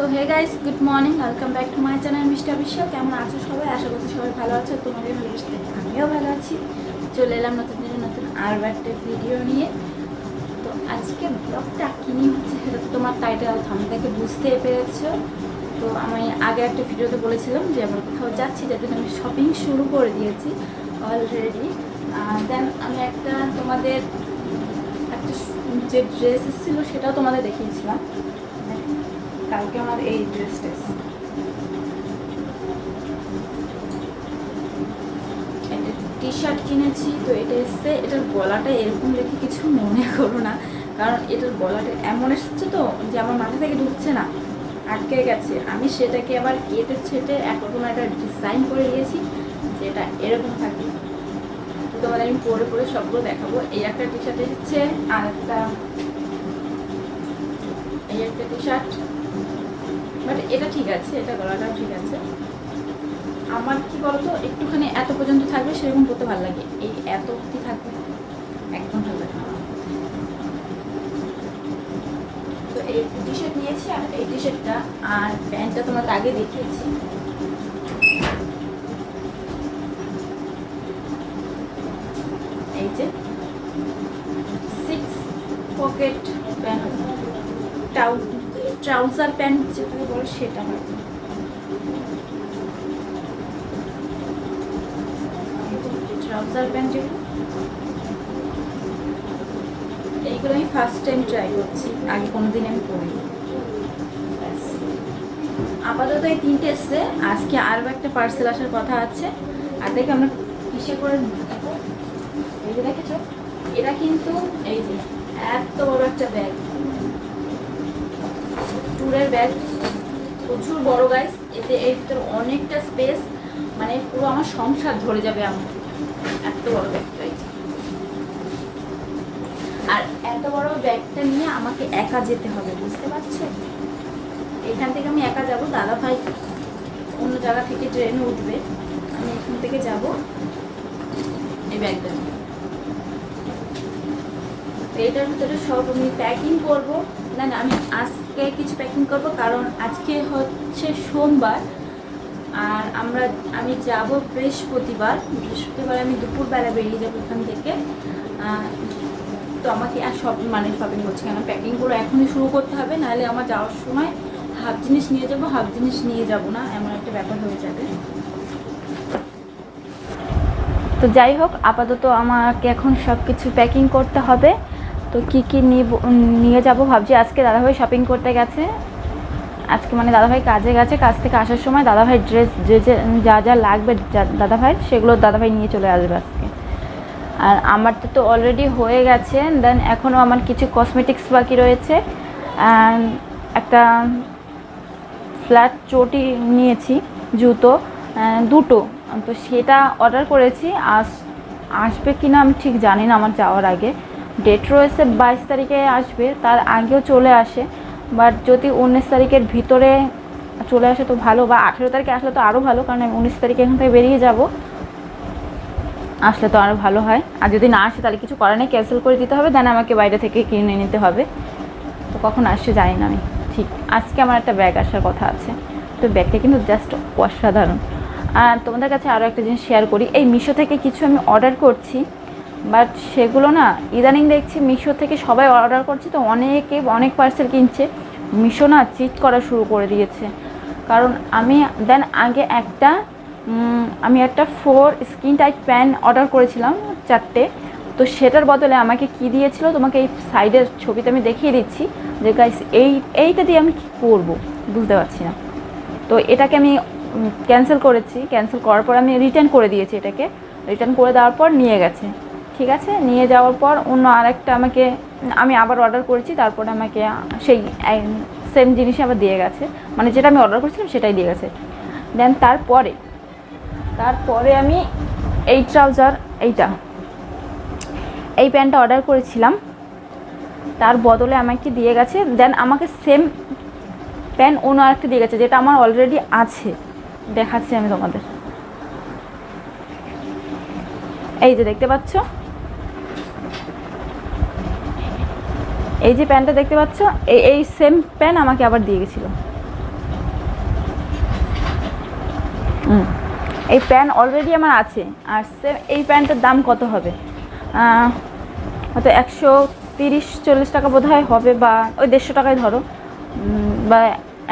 So hey guys good morning welcome back to my channel mister Biswa কেমন আছো সবাই? আশা করছি সবাই ভালো আছো। তোমাদের ভালোবাসতে আমিও ভালো আছি। চলে এলাম নতুন দিনে নতুন আরও একটা ভিডিও নিয়ে। তো আজকে ব্লগটা কী নিয়ে হচ্ছে সেটা তো তোমার টাইটেল থাম থেকে বুঝতে পেরেছ। তো আমি আগে একটা ভিডিওতে বলেছিলাম যে আমরা কোথাও যাচ্ছি যাতে আমি শপিং শুরু করে দিয়েছি অলরেডি দেন আমি একটা তোমাদের একটা যে ড্রেস এসেছিল সেটাও তোমাদের দেখিয়েছিলাম। কালকে আমার এই ড্রেসটা এসেছে টি শার্ট কিনেছি, তো এটা এসছে, এটার গলাটা এরকম দেখে কিছু মনে করো না। কারণ এটার গলাটা এমন এসছে তো যে আমার মাথা থেকে ঢুকছে না, আটকে গেছে। আমি সেটাকে আবার কেটে ছেটে একরকম একটা ডিজাইন করে দিয়েছি যেটা এরকম থাকে তো তোমাদের আমি পরে পরে সবগুলো দেখাবো। এই একটা টি শার্ট এসেছে, আর একটা এই একটা টি শার্ট বাট এটা ঠিক আছে, এটা গলাটাও ঠিক আছে। আমার কি বলতো, একটুখানি এত পর্যন্ত থাকবে, সেরকম করতে ভালো লাগে। এই এত অব্দি থাকবে, একদম ভালো লাগে তো এই টি শার্ট নিয়েছি, আর এই টি শার্টটা আর প্যান্টটা তোমাকে আগে দেখিয়েছি। এই যে সিক্স পকেট প্যান্ট টাউ ট্রাউজার প্যান্ট যেটাকে বলে সেটা হয়তো ট্রাউজার প্যান্ট যেগুলো এইগুলো আমি ফার্স্ট টাইম ট্রাই করছি, আগে কোনোদিন আমি করিনি। আপাতত এই তিনটে এসছে, আজকে আরও একটা পার্সেল আসার কথা আছে। আর দেখে আমরা কিসে করে এই যে দেখেছ? এটা কিন্তু এই যে, এত বড় একটা ব্যাগ ট্যুরের ব্যাগ প্রচুর বড় গাইস এতে এর ভিতরে অনেকটা স্পেস মানে পুরো আমার সংসার ধরে যাবে আমার। এত বড় ব্যাগটাই আর এত বড় ব্যাগটা নিয়ে আমাকে একা যেতে হবে, বুঝতে পারছ এখান থেকে আমি একা যাব, দাদা ভাই অন্য জায়গা থেকে ট্রেনে উঠবে, আমি এখান থেকে যাব এই ব্যাগটা নিয়ে। তো এটার ভিতরে সব আমি প্যাকিং করব। না না, আমি আজকে কিছু প্যাকিং করব, কারণ আজকে হচ্ছে সোমবার, আর আমরা, আমি যাব বৃহস্পতিবার। বৃহস্পতিবার আমি দুপুরবেলা বেরিয়ে যাব এখান থেকে। তো আমাকে আর সব মানে শপিং করছি কেন? প্যাকিংগুলো এখনই শুরু করতে হবে, নাহলে আমার যাওয়ার সময় হাফ জিনিস নিয়ে যাব হাফ জিনিস নিয়ে যাব না, এমন একটা ব্যাপার হয়ে যাবে। তো যাই হোক, আপাতত আমাকে এখন সব কিছু প্যাকিং করতে হবে। তো কি কি নিয়ে যাব ভাবছি। আজকে দাদাভাই শপিং করতে গেছে। আজকে মানে দাদাভাই কাজে গেছে। কাজ থেকে আসার সময় দাদাভাই ড্রেস যে যে যা যা লাগবে দাদাভাই, সেগুলো দাদাভাই নিয়ে চলে আসবে আজকে। আর আমার তো তো অলরেডি হয়ে গেছে। দেন এখনও আমার কিছু কসমেটিক্স বাকি রয়েছে। একটা ফ্ল্যাট চটি নিয়েছি, জুতো দুটো। তো সেটা অর্ডার করেছি। আস আসবে কি না আমি ঠিক জানি না, আমার যাওয়ার আগে। ডেট রয়েছে বাইশ তারিখে আসবে, তার আগেও চলে আসে। বাট যদি উনিশ তারিখের ভিতরে চলে আসে তো ভালো, বা আঠেরো তারিখে আসলে তো আরও ভালো, কারণ আমি উনিশ তারিখে এখান থেকে বেরিয়ে যাব। আসলে তো আরও ভালো হয়। আর যদি না আসে, তাহলে কিছু করার নেই ক্যান্সেল করে দিতে হবে দেন আমাকে বাইরে থেকে কিনে নিতে হবে। তো কখন আসছে জানি না আমি। ঠিক, আজকে আমার একটা ব্যাগ আসার কথা আছে। তো ব্যাগটা কিন্তু জাস্ট অসাধারণ। আর তোমাদের কাছে আরও একটা জিনিস শেয়ার করি। এই মিশো থেকে কিছু আমি অর্ডার করছি। বাট সেগুলো না, ইদানিং দেখছি মিশো থেকে সবাই অর্ডার করছে, তো অনেকে অনেক পার্সেল কিনছে। মিশো না চিট করা শুরু করে দিয়েছে। কারণ আমি দেন আগে একটা আমি একটা four skin tight pant order করেছিলাম চারটে। তো সেটার বদলে আমাকে কি দিয়েছিল, তোমাকে এই সাইডের ছবিতে আমি দেখিয়ে দিচ্ছি যে গাইস এই, এইটা দিয়ে আমি কী করব, বুঝতে পারছি না। তো এটাকে আমি ক্যান্সেল করেছি। ক্যান্সেল করার পর আমি রিটার্ন করে দিয়েছি এটাকে। রিটার্ন করে দেওয়ার পর নিয়ে গেছে। ঠিক আছে? নিয়ে যাওয়ার পর অন্য আরেকটা আমাকে, আমি আবার অর্ডার করেছি, তারপরে আমাকে সেই সেম জিনিসই আবার দিয়ে গেছে। মানে যেটা আমি অর্ডার করেছিলাম, সেটাই দিয়ে গেছে। দেন তারপরে তারপরে আমি এই ট্রাউজার এইটা, এই প্যান্টটা অর্ডার করেছিলাম। তার বদলে আমাকে দিয়ে গেছে। দেন আমাকে সেম প্যান্ট অন্য আরেকটা দিয়ে গেছে, যেটা আমার অলরেডি আছে। দেখাচ্ছি আমি তোমাদের। এই যে দেখতে পাচ্ছ? এই যে প্যান্টটা দেখতে পাচ্ছ, এই এই সেম প্যান আমাকে আবার দিয়ে গেছিল। এই প্যান্ট অলরেডি আমার আছে, আর সেম এই প্যান্টের দাম কত হবে? হয়তো একশো তিরিশ, চল্লিশ টাকা বোধ হবে বা ওই দেড়শো টাকায় ধরো বা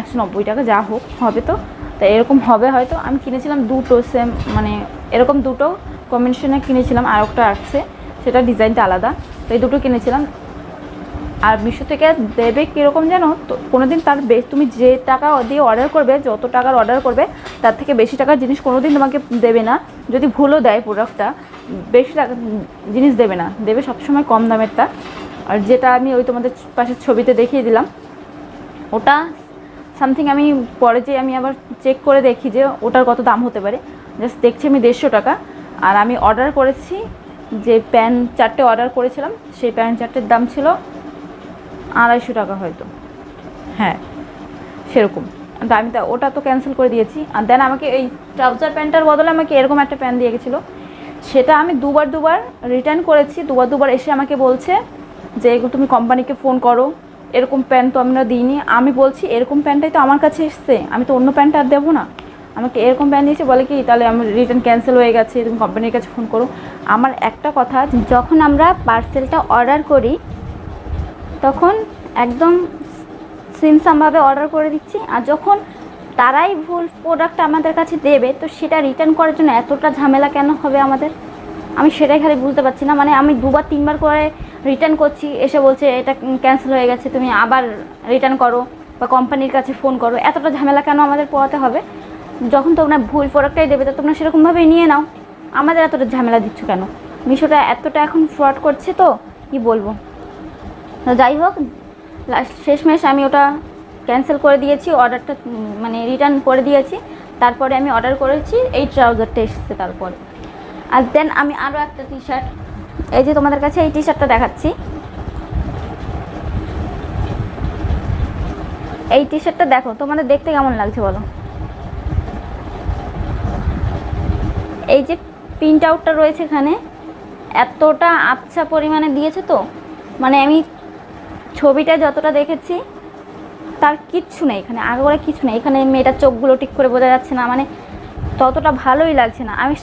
একশো নব্বই টাকা যা হোক হবে তো। তা এরকম হবে হয়তো। আমি কিনেছিলাম দুটো সেম মানে এরকম দুটো কম্বিনেশনে কিনেছিলাম, আর একটা আছে, সেটা ডিজাইনটা আলাদা। তো এই দুটো কিনেছিলাম। আর মিশো থেকে দেবে কীরকম জানো তো কোনোদিন তার বেশ তুমি যে টাকা দিয়ে অর্ডার করবে, যত টাকার অর্ডার করবে, তার থেকে বেশি টাকার জিনিস কোনো দিন তোমাকে দেবে না। যদি ভুলও দেয় প্রোডাক্টটা বেশি টাকা জিনিস দেবে না। দেবে সবসময় কম দামেরটা। আর যেটা আমি ওই তোমাদের পাশের ছবিতে দেখিয়ে দিলাম, ওটা সামথিং আমি পরে যে আমি আবার চেক করে দেখি যে ওটার কত দাম হতে পারে। জাস্ট দেখছি আমি দেড়শো টাকা। আর আমি অর্ডার করেছি যে প্যান চারটে অর্ডার করেছিলাম, সেই প্যান চারটের দাম ছিল আড়াইশো টাকা হয়তো। হ্যাঁ সেরকম। তো আমি তা, ওটা তো ক্যান্সেল করে দিয়েছি। আর দেন আমাকে এই ট্রাউজার প্যান্টটার বদলে আমাকে এরকম একটা প্যান্ট দিয়ে গেছিল। সেটা আমি দুবার দুবার রিটার্ন করেছি। দুবার দুবার এসে আমাকে বলছে যে এগুলো তুমি কোম্পানিকে ফোন করো। এরকম প্যান্ট তো আমরা দিইনি। আমি বলছি, এরকম প্যান্টটাই তো আমার কাছে এসছে। আমি তো অন্য প্যান্ট আর দেবো না। আমাকে এরকম প্যান্ট দিয়েছে, বলে কি, তাহলে আমার রিটার্ন ক্যান্সেল হয়ে গেছে। তুমি কোম্পানির কাছে ফোন করো। আমার একটা কথা যখন আমরা পার্সেলটা অর্ডার করি তখন একদম সিনসামভাবে অর্ডার করে দিচ্ছি। আর যখন তারাই ভুল প্রোডাক্ট আমাদের কাছে দেবে, তো সেটা রিটার্ন করার জন্য এতটা ঝামেলা কেন হবে আমাদের? আমি সেটাই খালি বুঝতে পারছি না। মানে আমি দুবার, তিনবার করে রিটার্ন করছি, এসে বলছে, এটা ক্যান্সেল হয়ে গেছে, তুমি আবার রিটার্ন করো বা কোম্পানির কাছে ফোন করো। এতটা ঝামেলা কেন আমাদের পোয়াতে হবে? যখন তোমরা ভুল প্রোডাক্টটাই দেবে, তো তোমরা সেরকমভাবেই নিয়ে নাও। আমাদের এতটা ঝামেলা দিচ্ছ কেন? মিশোটা এতটা এখন ফ্রড করছে তো, কি বলব? যাই হোক লাস্ট শেষমেশ আমি ওটা ক্যান্সেল করে দিয়েছি অর্ডারটা মানে রিটার্ন করে দিয়েছি। তারপরে আমি অর্ডার করেছি এই ট্রাউজারটা এসেছে তারপরে। আর দেন আমি আরও একটা টি শার্ট এই যে তোমাদের কাছে এই টি শার্টটা দেখাচ্ছি। এই টি শার্টটা দেখো, তোমাদের দেখতে কেমন লাগছে বলো? এই যে প্রিন্ট আউটটা রয়েছে এখানে, এতটা আচ্ছা পরিমাণে দিয়েছে তো মানে আমি ছবিটা যতটা দেখেছি, তার কিচ্ছু নেই এখানে, আগে করে কিছু নেই। এখানে মেয়েটার চোখগুলো ঠিক করে বোঝা যাচ্ছে না মানে ততটা ভালোই লাগছে না। আমি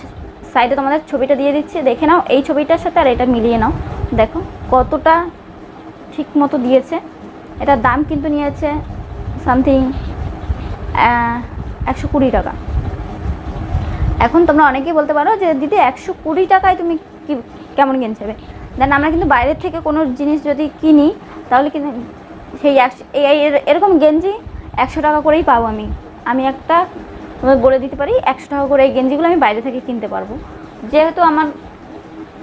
সাইডে তোমাদের ছবিটা দিয়ে দিচ্ছি, দেখে নাও এই ছবিটার সাথে আর এটা মিলিয়ে নাও। দেখো কতটা ঠিক মতো দিয়েছে। এটার দাম কিন্তু নিয়েছে সামথিং একশো কুড়ি টাকা। এখন তোমরা অনেকেই বলতে পারো যে, দিদি, একশো কুড়ি টাকায় তুমি কি, কেমন কিনছে দেন আমরা কিন্তু বাইরের থেকে কোনো জিনিস যদি কিনি তাহলে কিন্তু সেই এরকম গেঞ্জি একশো টাকা করেই পাবো আমি। আমি একটা বলে দিতে পারি, একশো টাকা করে এই গেঞ্জিগুলো আমি বাইরে থেকে কিনতে পারব। যেহেতু আমার,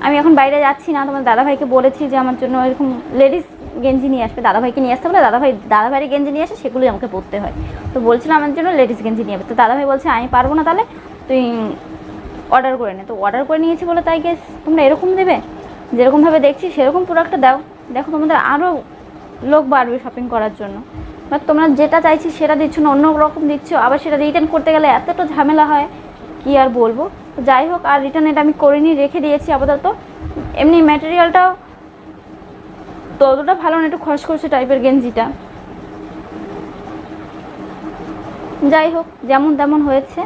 আমি এখন বাইরে যাচ্ছি না, তোমার দাদাভাইকে বলেছি যে আমার জন্য এরকম লেডিস গেঞ্জি নিয়ে আসবে, দাদাভাইকে নিয়ে আসতে বলে দাদাভাই, দাদাভাইয়ের গেঞ্জি নিয়ে আসে সেগুলোই আমাকে পরতে হয়। তো বলছিলাম আমার জন্য লেডিস গেঞ্জি নিয়ে আসবে। তো দাদাভাই বলছে, আমি পারব না তাহলে, তুই অর্ডার করে নে। তো অর্ডার করে নিয়েছি বলে, তাই গেস তোমরা এরকম দেবে? যেরকমভাবে দেখছি সেরকম প্রোডাক্টটা দাও। দেখো তোমাদের আরও লোক বাড়বে শপিং করার জন্য। বাট তোমরা যেটা চাইছি সেটা দিচ্ছ না, অন্য রকম দিচ্ছ, আবার সেটা রিটার্ন করতে গেলে এতটা ঝামেলা হয়, কি আর বলব? যাই হোক, আর রিটার্ন এটা আমি করিনি, রেখে দিয়েছি আপাতত। এমনি ম্যাটেরিয়ালটাও ততটা ভালো না, একটু খসখসে টাইপের গেঞ্জিটা। যাই হোক, যেমন তেমন হয়েছে।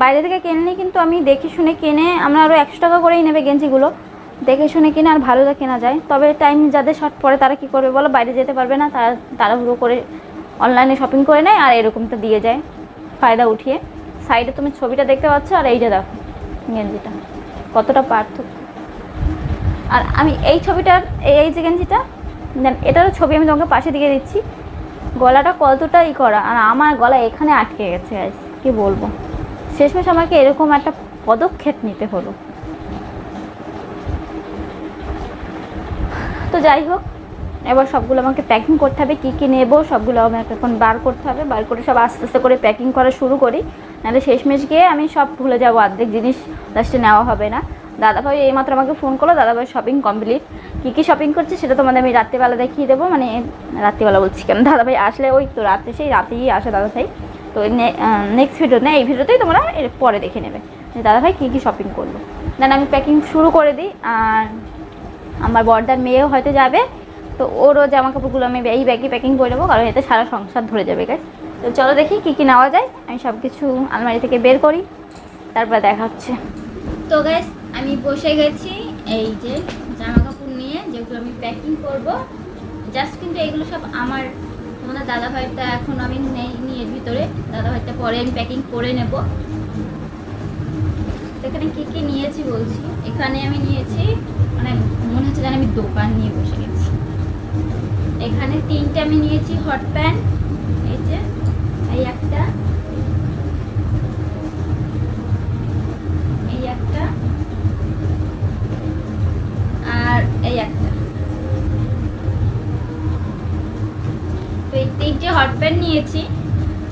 বাইরে থেকে কিনলে কিন্তু আমি দেখে শুনে কিনে আমরা আরও একশো টাকা করেই নেবে গেঞ্জিগুলো। দেখে শুনে কিনে আর ভালো কেনা যায়। তবে টাইম যাদের শর্ট পড়ে তারা কি করবে বলো? বাইরে যেতে পারবে না, তারা তাড়াহুড়ো করে অনলাইনে শপিং করে নেয় আর এরকমটা দিয়ে যায়। ফায়দা উঠিয়ে। সাইডে তুমি ছবিটা দেখতে পাচ্ছ আর এইটা দেখো, গেঞ্জিটা। কতটা পার্থক্য। আর আমি এই ছবিটার, এই এই যে গেঞ্জিটা, দেন এটারও ছবি আমি তোমাকে পাশে দিয়ে দিচ্ছি। গলাটা কতটা ই করা আর আমার গলা এখানে আটকে গেছে কি বলব? শেষমেশ আমাকে এরকম একটা পদক্ষেপ নিতে হলো। তো যাই হোক, এবার সবগুলো আমাকে প্যাকিং করতে হবে, কী কী নেব সবগুলো আমাকে এখন বার করতে হবে, বার করে সব আস্তে আস্তে করে প্যাকিং করা শুরু করি। নাহলে শেষমেশ গিয়ে আমি সব ভুলে যাব, অর্ধেক জিনিস লাস্টে নেওয়া হবে না। দাদাভাই এইমাত্র আমাকে ফোন করল, দাদাভাই শপিং কমপ্লিট কী কী শপিং করছে সেটা তোমাদের আমি রাত্রিবেলা দেখিয়ে দেবো মানে রাত্রিবেলা বলছি কেন? দাদাভাই আসলে ওই তো রাতে, সেই রাতেই আসে দাদাভাই। তো নেক্সট ভিডিও না, এই ভিডিওতেই তোমরা এর পরে দেখে নেবে দাদাভাই কী কী শপিং করল। দেন আমি প্যাকিং শুরু করে দিই, আর আমার বর্দার মেয়েও হয়তো যাবে, তো ওরও জামা কাপড়গুলো আমি এই ব্যাগে প্যাকিং করে দেবো কারণ এতে সারা সংসার ধরে যাবে গাছ তো চলো দেখি কী কী নেওয়া যায়। আমি সব কিছু আলমারি থেকে বের করি, তারপর দেখা হচ্ছে। তো গ্যাস আমি বসে গেছি এই যে জামা কাপড় নিয়ে, যেগুলো আমি প্যাকিং করব। জাস্ট কিন্তু এগুলো সব আমার, তোমাদের দাদা ভাইটা এখন আমি নেই, নিয়ে ভিতরে। দাদা ভাইটা পরে আমি প্যাকিং করে নেব। এখানে কী কী নিয়েছি বলছি? এখানে আমি নিয়েছি মানে মনে হচ্ছে যেন আমি দোকান নিয়ে বসে গেছি। এখানে তিনটে আমি নিয়েছি হট প্যান্ট এই যে, এই একটা এই একটা, আর এই একটা। তো এই তিনটে হট প্যান্ট নিয়েছি।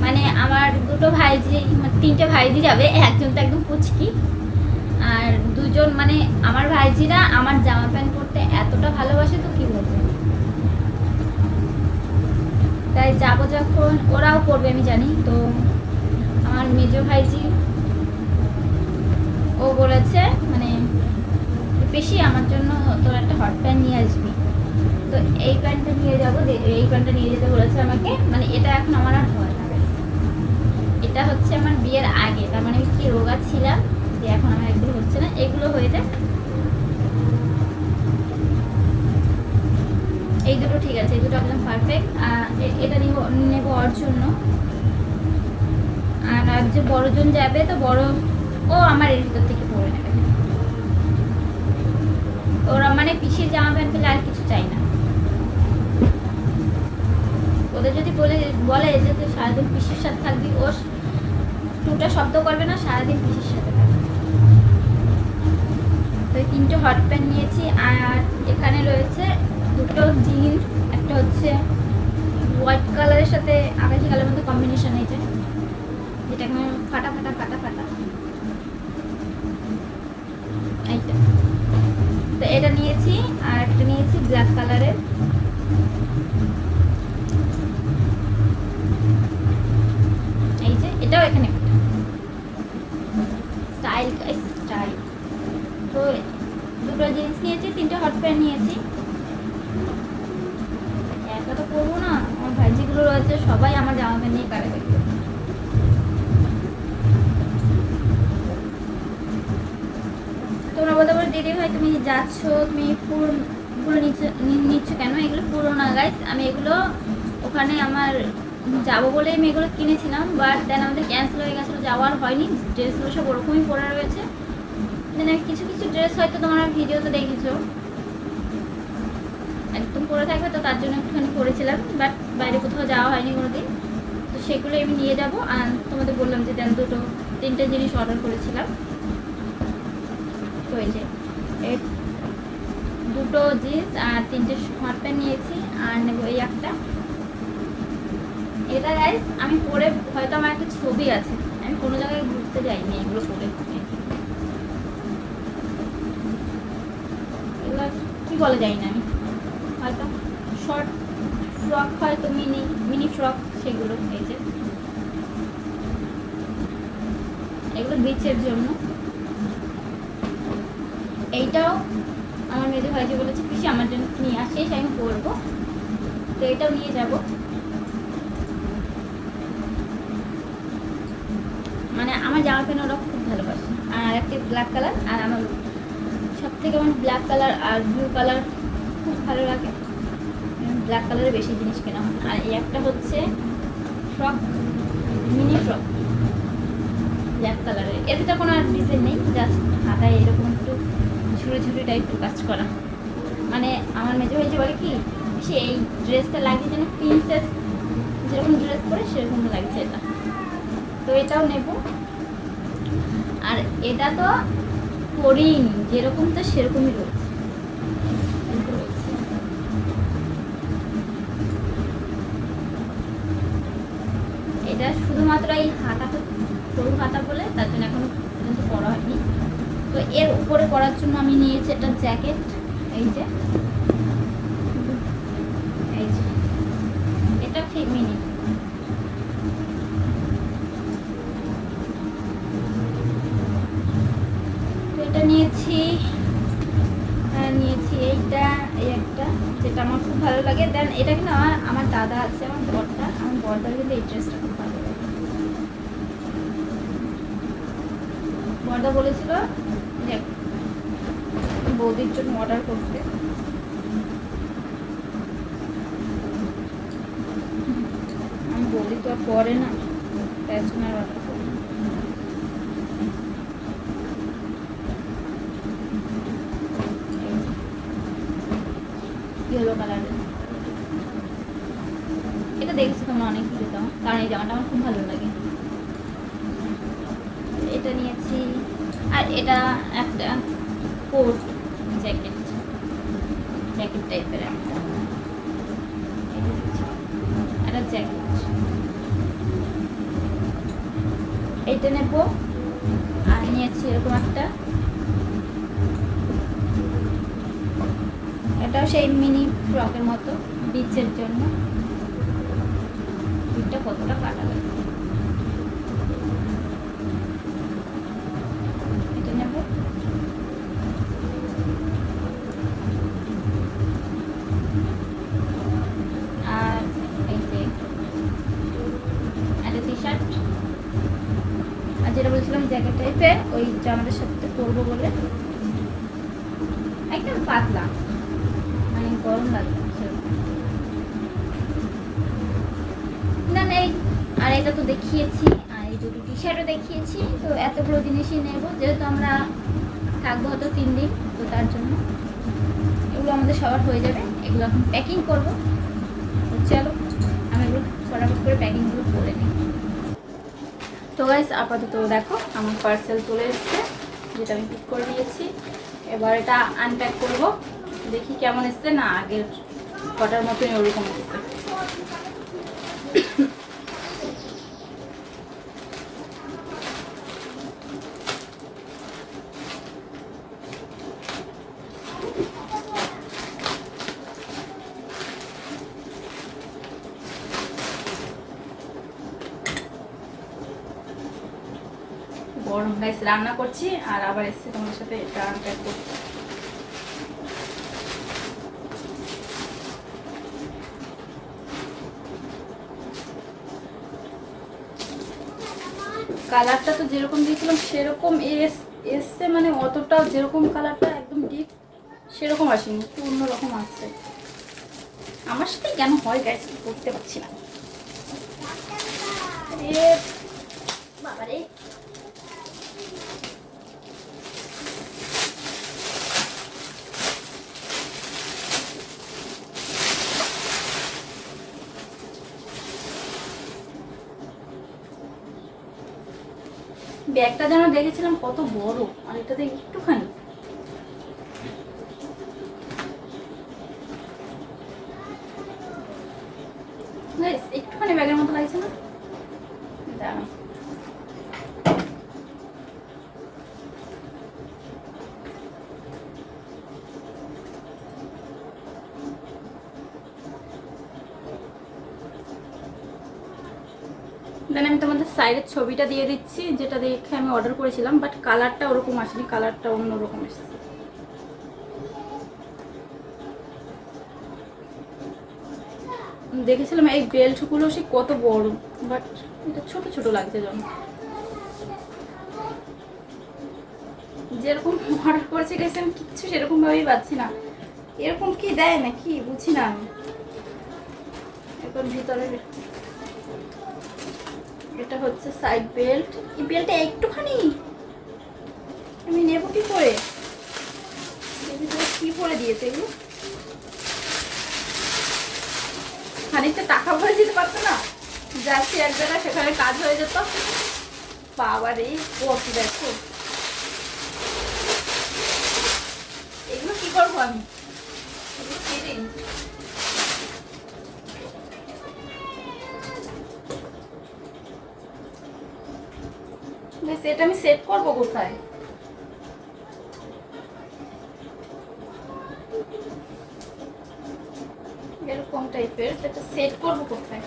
মানে আমার দুটো ভাইজি, তিনটে ভাইজি যাবে, একজন তো একদম পুচকি। দুজন মানে আমার ভাইজিরা আমার জামা প্যান্ট পরতে এতটা ভালোবাসে তো কি বলব? তাই যাব যখন, ওরাও করবে আমি জানি। তো আমার মেজ ভাইজি, ও বলেছে মানে বেশি আমার জন্য তোর একটা হট প্যান্ট নিয়ে আসবি। তো এই প্যান্টটা নিয়ে যাব এই প্যান্টটা নিয়ে যেতে বলেছে আমাকে। মানে এটা এখন আমার আর হয় এটা হচ্ছে আমার বিয়ের আগে, তার মানে আমি কি রোগা ছিলাম যে এখন আমার এগুলো হচ্ছে না এগুলো হয়ে যায় এই দুটো ঠিক আছে দুটো একদম পারফেক্ট এটা নিব, নেব ওর জন্য আর আর যে বড়জন যাবে, তো বড় ও আমার এর ভিতর থেকে পরে নেবে ওরা মানে পিসির জামা প্যান্ট পেলে আর কিছু চাই না। ওদের যদি বলে বলে যে তুই সারাদিন পিসির সাথে থাকবি, ও টুটা শব্দ করবে না, সারাদিন পিসির সাথে থাকবে। তো তিনটে হট প্যান্ট নিয়েছি, আর এখানে রয়েছে দুটো জিন্স একটা হচ্ছে হোয়াইট কালারের সাথে আকাশি কালারের মধ্যে কম্বিনেশন হয়েছে। যেটা একদম ফাটা ফাটা ফাটা ফাটা। এইটা। তো এটা নিয়েছি আর একটা নিয়েছি ব্ল্যাক কালারের এই যে, এটাও এখানে স্টাইল স্টাইল তো দুটো জিন্স নিয়েছি, তিনটে হট প্যান্ট নিয়েছি একা তো করব না আমার রয়েছে সবাই আমার জামা প্যান্ট নিয়ে কাটাকাটি করবে। তোমরা বলতে পারো, দিদি ভাই, তুমি যাচ্ছ, তুমি পুরো নিচ্ছ কেন? এগুলো পুরো না গাইস আমি এগুলো ওখানে আমার যাব বলে আমি এগুলো কিনেছিলাম বাট দেন আমাদের ক্যান্সেল হয়ে গেছিল যাওয়ার হয়নি। ড্রেসগুলো সব ওরকমই পরে রয়েছে। দেন কিছু কিছু ড্রেস হয়তো তোমরা ভিডিওতে দেখেছ। একদম পরে থাকবে, তো তার জন্য একটুখানি পরেছিলাম বাট বাইরে কোথাও যাওয়া হয়নি কোনোদিন। তো সেগুলো আমি নিয়ে যাব, আর তোমাদের বললাম যে দেন দুটো, তিনটে জিনিস অর্ডার করেছিলাম। হয়েছে দুটো জিন্স আর তিনটে হট প্যান্ট নিয়েছি, আর নেব এই একটা। এটা গাইস আমি পরে হয়তো আমার একটা ছবি আছে, আমি কোনো জায়গায় ঘুরতে যাইনি এগুলো পরে। কি বলে যাই না আমি। হয়তো শর্ট ফ্রক হয়তো মিনি মিনি ফ্রক সেগুলো, এই যে। এগুলো বিচের জন্য। এইটাও আমার মেয়েদের ভাইজি বলেছে, পিসি আমার জন্য নিয়ে আসিস, আমি পরবো। তো এটাও নিয়ে যাব। মানে আমার জামা প্যান্ট ওরা খুব ভালোবাসে। আর একটা ব্ল্যাক কালার আর আমার সব থেকে আমার ব্ল্যাক কালার আর ব্লু কালার খুব ভালো লাগে। ব্ল্যাক কালারের বেশি জিনিস কেনা হয় আর এই একটা হচ্ছে ফ্রক মিনি ফ্রক ব্ল্যাক কালারের এতে তো কোনো আর ডিজাইন নেই জাস্ট হাতায় এরকম একটু ঝুড়ে ঝুড়ে টাইপ কাজ করা। মানে আমার মেজো হয়েছে বলে কি, সে এই ড্রেসটা লাগিয়ে যেন প্রিন্সেস যেরকম ড্রেস পরে সেরকম লাগছে এটা। তো এটাও নেব। আর এটা তো পরিনি যেরকম তো সেরকমই রয়েছে এরকম রয়েছে। এটা শুধুমাত্র এই হাতাটা সরু হাতা বলে, তার জন্য এখনও পর্যন্ত পরা হয়নি। তো এর উপরে পরার জন্য আমি নিয়েছি একটা জ্যাকেট, এই যে। এই যে। এটা ফেমিনি তো এটা নিয়েছি আর নিয়েছি এইটা, এই একটা, যেটা আমার খুব ভালো লাগে। দেন এটা কিন্তু আমার আমার দাদা আছে, আমার বরটা, আমার বরদার কিন্তু এই ড্রেসটা লাগে বলেছিল বৌদির জন্য অর্ডার করতে। আমি বৌদি তো আর পরে না তাই জন্য অর্ডার কালারের এটা দেখেছি তোমরা অনেক কিছু আমার কারণ এই জামাটা আমার খুব ভালো লাগে। এটা নিয়েছি। আর এটা একটা কোট জ্যাকেট। জ্যাকেট টাইপের একটা। একটা জ্যাকেট। এইটা নেব। আর নিয়েছি এরকম একটা। এটাও সেই মিনি ফ্রকের মতো বিচের জন্য। কতটা কাটা লাগে এটা নেব আর এই যে একটা টি শার্ট আর বলছিলাম জ্যাকেট টাইপের ওই জামাটার সাথে পরবো বলে। একদম পাতলা। মানে গরম লাগবে না সেরকম। না না এই আর এটা তো দেখিয়েছি, আর এই দুটো টি শার্টও দেখিয়েছি, তো এতগুলো জিনিসই নেব। যেহেতু আমরা থাকব হয়তো তিন দিন, তো তার জন্য। এগুলো আমাদের সবার হয়ে যাবে। এগুলো এখন প্যাকিং করব। চলো, আমি এগুলো ফটাফট করে প্যাকিংগুলো করে নিই। গাইস আপাতত দেখো, আমার পার্সেল চলে এসছে, যেটা আমি পিক করে নিয়েছি। এবার এটা আনপ্যাক করব, দেখি কেমন এসছে। না, আগের কটার মতনই ওরকম এসছে। গাইস রান্না করছি, আর আবার এসছি তোমার সাথে এটা আনপ্যাক করছি। কালারটা তো যেরকম দিয়েছিলাম, সেরকম এস- এসছে মানে অতটা যেরকম কালারটা একদম ডিপ সেরকম আসেনি, একটু অন্যরকম আসছে। আমার সাথে কেন হয় গাইস করতে পারছি না এ বাবারে ব্যাগটা যেন দেখেছিলাম কত বড় আর এটাতে একটুখানি Guys, একটুখানি ব্যাগের মতো লাগছে না দাঁড়াও দেন আমি তোমাদের সাইডের ছবিটা দিয়ে দিচ্ছি, যেটা দেখে আমি অর্ডার করেছিলাম বাট কালারটা ওরকম আসেনি কালারটা অন্য রকম এসেছে। দেখেছিলাম এই বেল্টগুলো সে কত বড় বাট এটা ছোট ছোট লাগছে যেন যেরকম অর্ডার করেছি গেছে আমি কিচ্ছু সেরকম ভাবেই পাচ্ছি না। এরকম কি দেয় না কি বুঝি না আমি। এখন ভিতরে এটা হচ্ছে সাইড বেল্ট এই বেল্টটা একটুখানি। আমি নেব কি করে? কি পরে দিয়েছে এগুলো? খানিকটা টাকা ভরে দিতে পারতো না? যাচ্ছি এক জায়গায় সেখানে কাজ হয়ে যেত। বাবার এই কত দেখো। এগুলো কি করব আমি? এগুলো নিই। এটা আমি সেট করব কোথায় এরকম টাইপের সেটা সেট করব কোথায়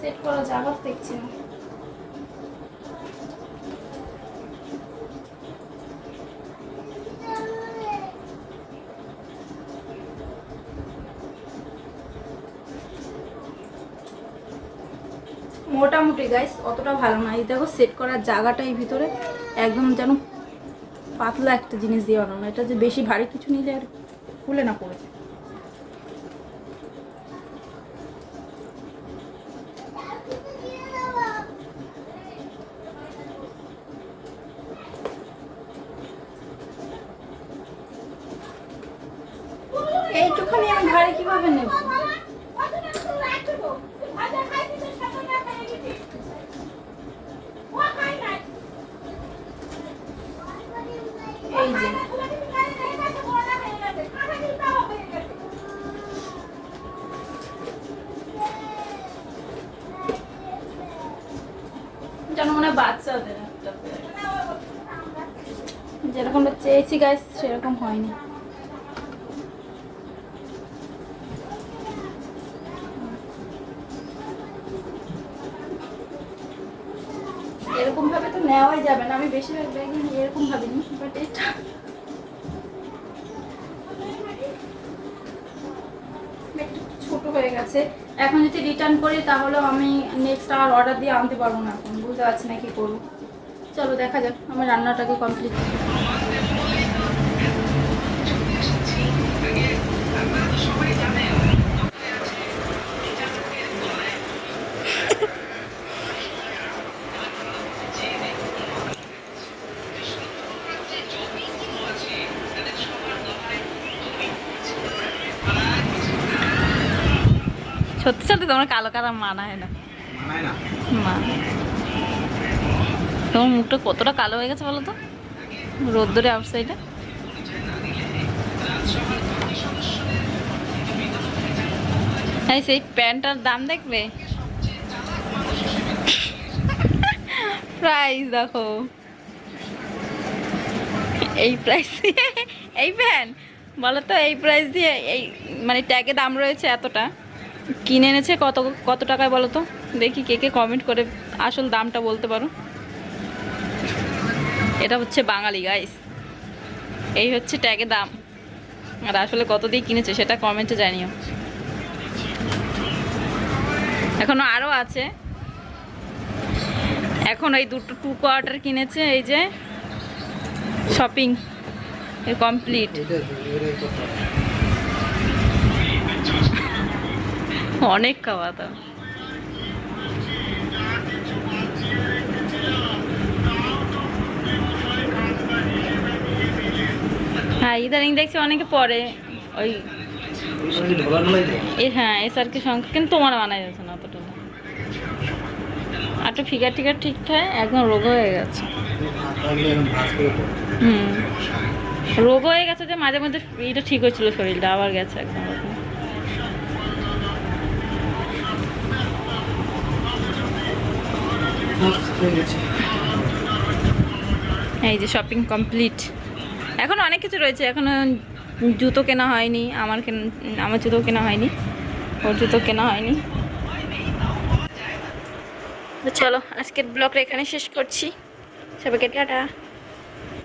সেট করা জায়গা দেখছি না মোটামুটি গাইস অতটা ভালো না। এই দেখো সেট করার জায়গাটা এই ভিতরে একদম যেন পাতলা একটা জিনিস দিয়ে বানানো। এটা যে বেশি ভারী কিছু নিলে আর খুলে না পড়ে যায়। এইটুখানি আমি ভারী কীভাবে নেব এই যে যেন মনে হয় যেরকমটা চেয়েছি গাছ সেরকম হয়নি। এরকম ভাবে তো নেওয়াই যাবে না, আমি বেশিরভাগ এরকম ভাবে বাট ছোট হয়ে গেছে। এখন যদি রিটার্ন করি তাহলে আমি নেক্সট আর অর্ডার দিয়ে আনতে পারব না এখন। বুঝতে পারছি না কি করব। চলো দেখা যাক আমার রান্নাটাকে কমপ্লিট সত্যি সত্যি তোমার কালো কালো মানায় না? মানায় না। তোমার মুখটা কতটা কালো হয়ে গেছে বলো তো? রোদ্দুরে আউটসাইডে হ্যাঁ সেই প্যান্টটার দাম দেখবে? প্রাইস দেখো। এই প্রাইস এই প্যান্ট বলো তো, এই প্রাইস দিয়ে এই মানে ট্যাগে দাম রয়েছে এতটা? কিনে এনেছে কত কত টাকায় বলো তো? দেখি কে কে কমেন্ট করে আসল দামটা বলতে পারো। এটা হচ্ছে বাঙালি গাইস এই হচ্ছে ট্যাগে দাম। আর আসলে কত দিয়ে কিনেছে সেটা কমেন্টে জানিও। এখনও আরও আছে। এখন এই দুটো টু কোয়ার্টার কিনেছে, এই যে শপিং কমপ্লিট অনেক খাওয়া দাওয়া। হ্যাঁ ইদানিং দেখছি অনেকে পরে ওই হ্যাঁ এস আর কি সংখ্যা, কিন্তু তোমার মানায় যাচ্ছে না অতটা। আর তো ফিগার টিগার ঠিকঠাক একদম রোগ হয়ে গেছে। হুম। রোগ হয়ে গেছে যে মাঝে মধ্যে এটা ঠিক হয়েছিল শরীরটা, আবার গেছে একদম। এই যে শপিং কমপ্লিট এখন অনেক কিছু রয়েছে এখনও জুতো কেনা হয়নি, আমার আমার জুতো কেনা হয়নি, ওর জুতো কেনা হয়নি। চলো, আজকের ব্লগটা এখানে শেষ করছি। সবাইকে টাটা।